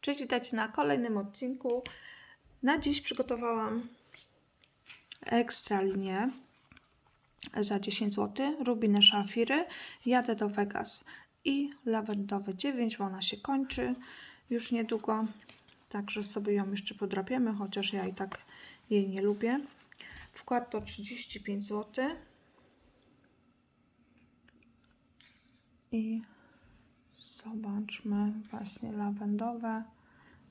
Cześć, witajcie na kolejnym odcinku. Na dziś przygotowałam ekstra linię za 10 zł, rubiny szafiry, jadę do Vegas i lawendowe 9, bo ona się kończy już niedługo, także sobie ją jeszcze podrapiemy, chociaż ja i tak jej nie lubię. Wkład to 35 zł. I zobaczmy właśnie lawendowe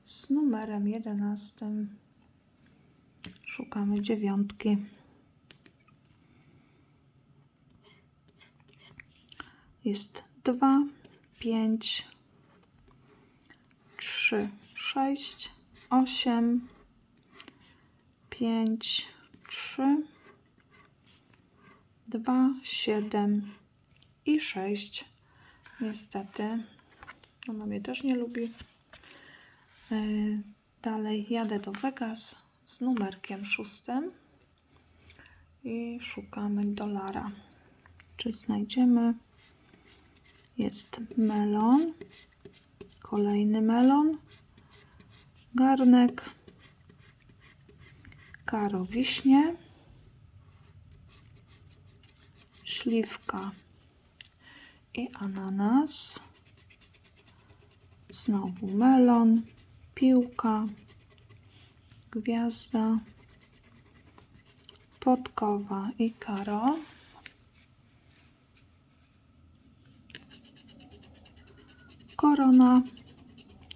z numerem 11. Szukamy dziewiątki. Jest 2, 5, 3, 6, 8, 5, 3, 2, 7 i 6. Niestety, ona mnie też nie lubi. Yy, Dalej jadę do Vegas z numerkiem szóstym i szukamy dolara. Czy znajdziemy? Jest melon, kolejny melon, garnek, karo wiśnie, śliwka i ananas. Znowu melon, piłka, gwiazda, podkowa i karo. Korona,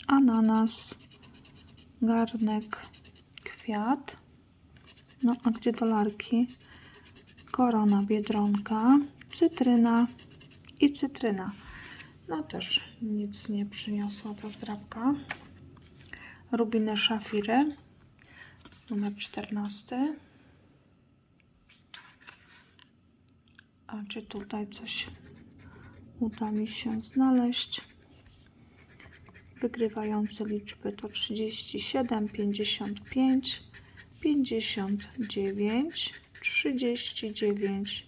ananas, garnek, kwiat. No a gdzie dolarki? Korona, biedronka, cytryna i cytryna. No też nic nie przyniosła ta zdrabka. Rubiny szafiry. Numer 14. A czy tutaj coś uda mi się znaleźć? Wygrywające liczby to 37, 55, 59, 39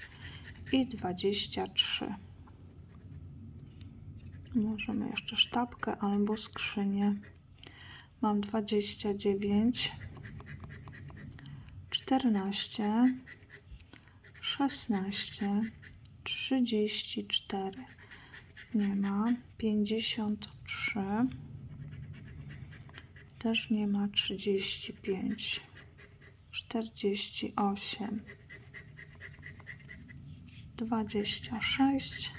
i 23. Możemy jeszcze sztabkę albo skrzynię. Mam 29, 14, 16, 34. Nie ma. 53. Też nie ma. 35, 48, 26,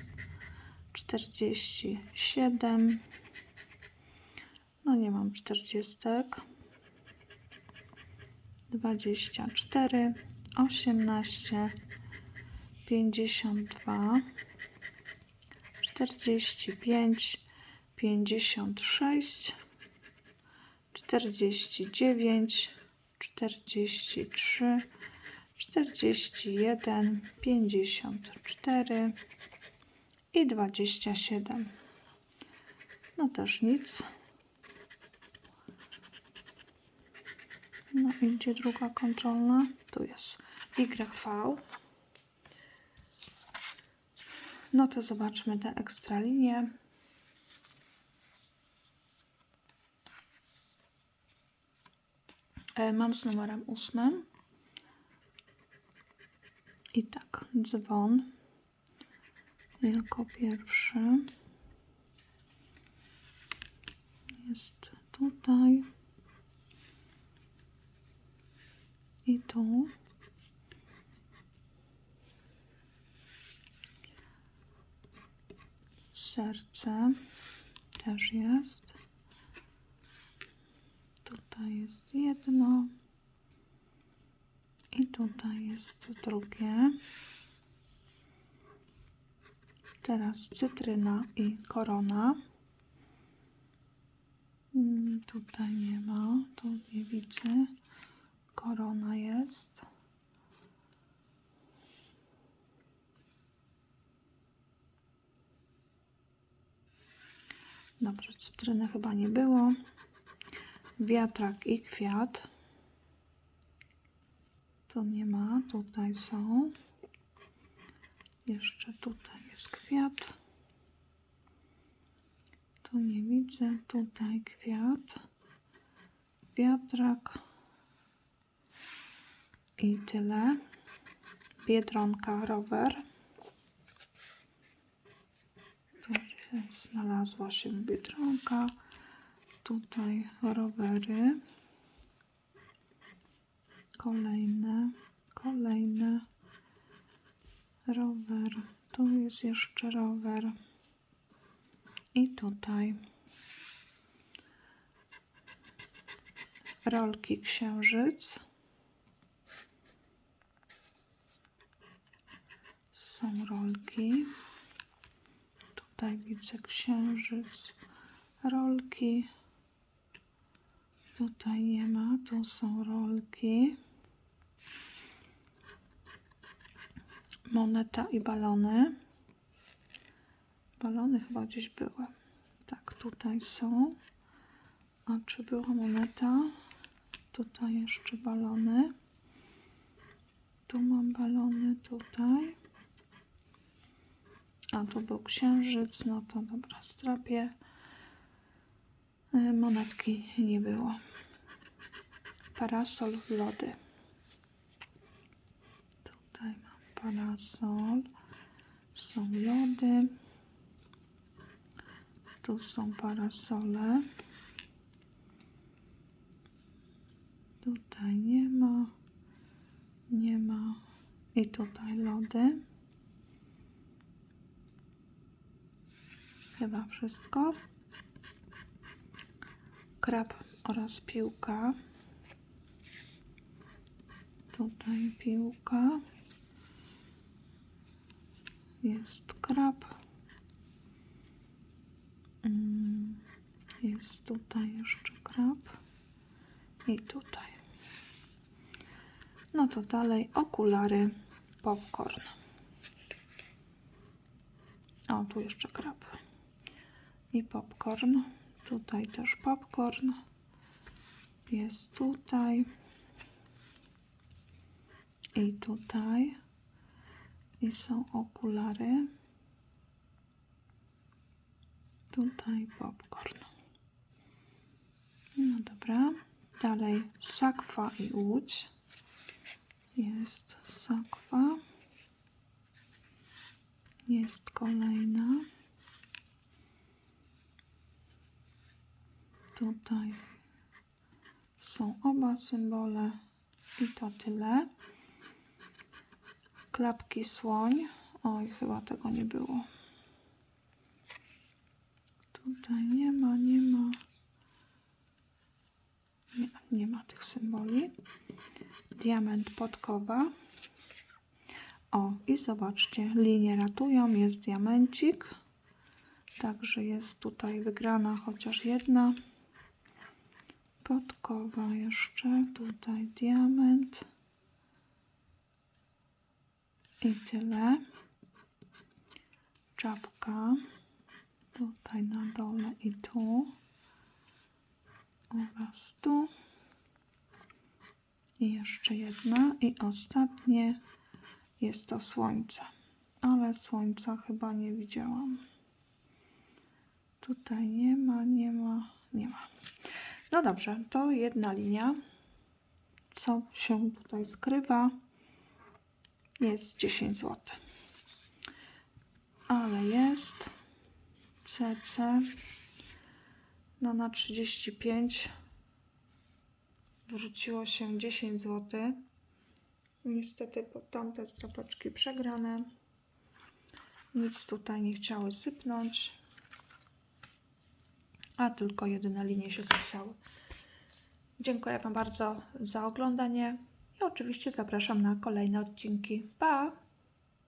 47. No nie mam 40. 24, 18, 52, 45, 56, 49, 43, 41, 54 i 27. No też nic. No i gdzie druga kontrolna? Tu jest YV. No to zobaczmy te ekstra linie. E, Mam z numerem ósmym. I tak, dzwon jako pierwszy. Jest tutaj. I tu. Serce też jest. Tutaj jest jedno. I tutaj jest drugie. Teraz cytryna i korona. Mm, Tutaj nie ma, tu nie widzę. Korona jest. Dobrze, cytryny chyba nie było. Wiatrak i kwiat. Tu nie ma, tutaj są. Jeszcze tutaj jest kwiat. Tu nie widzę. Tutaj kwiat. Wiatrak. I tyle. Biedronka, rower. Tu się znalazła się biedronka. Tutaj rowery. Kolejne, kolejne. Rower. Tu jest jeszcze rower. I tutaj. Rolki księżyc. Są rolki. Tutaj widzę księżyc. Rolki. Tutaj nie ma. Tu są rolki. Moneta i balony. Balony chyba gdzieś były. Tak, tutaj są. A czy była moneta? Tutaj jeszcze balony. Tu mam balony, tutaj. A tu był księżyc, no to dobra, strapię. Y, Monetki nie było. Parasol, lody. Tutaj mam parasol. Są lody. Tu są parasole. Tutaj nie ma. Nie ma. I tutaj lody. Chyba wszystko. Krab oraz piłka. Tutaj piłka. Jest krab. Mm, Jest tutaj jeszcze krab. I tutaj. No to dalej okulary, popcorn. O, tu jeszcze krab. I popcorn. Tutaj też popcorn. Jest tutaj. I tutaj. I są okulary. Tutaj popcorn. No dobra. Dalej sakwa i łódź. Jest sakwa. Jest kolejna. Tutaj są oba symbole i to tyle. Klapki słoń. Oj, chyba tego nie było. Tutaj nie ma, nie ma. Nie, nie ma tych symboli. Diament podkowa. O, i zobaczcie, linie ratują, jest diamencik. Także jest tutaj wygrana chociaż jedna. Podkowa jeszcze, tutaj diament. I tyle. Czapka. Tutaj na dole i tu. Oraz tu. I jeszcze jedna. I ostatnie jest to słońce. Ale słońca chyba nie widziałam. Tutaj nie ma, nie ma, nie ma. No dobrze, to jedna linia. Co się tutaj skrywa? Jest 10 zł. Ale jest CC. No na 35 wróciło się 10 zł. Niestety pod tamte strapeczki przegrane. Nic tutaj nie chciały sypnąć. A tylko jedyne linie się spisały. Dziękuję Wam bardzo za oglądanie i oczywiście zapraszam na kolejne odcinki. Pa!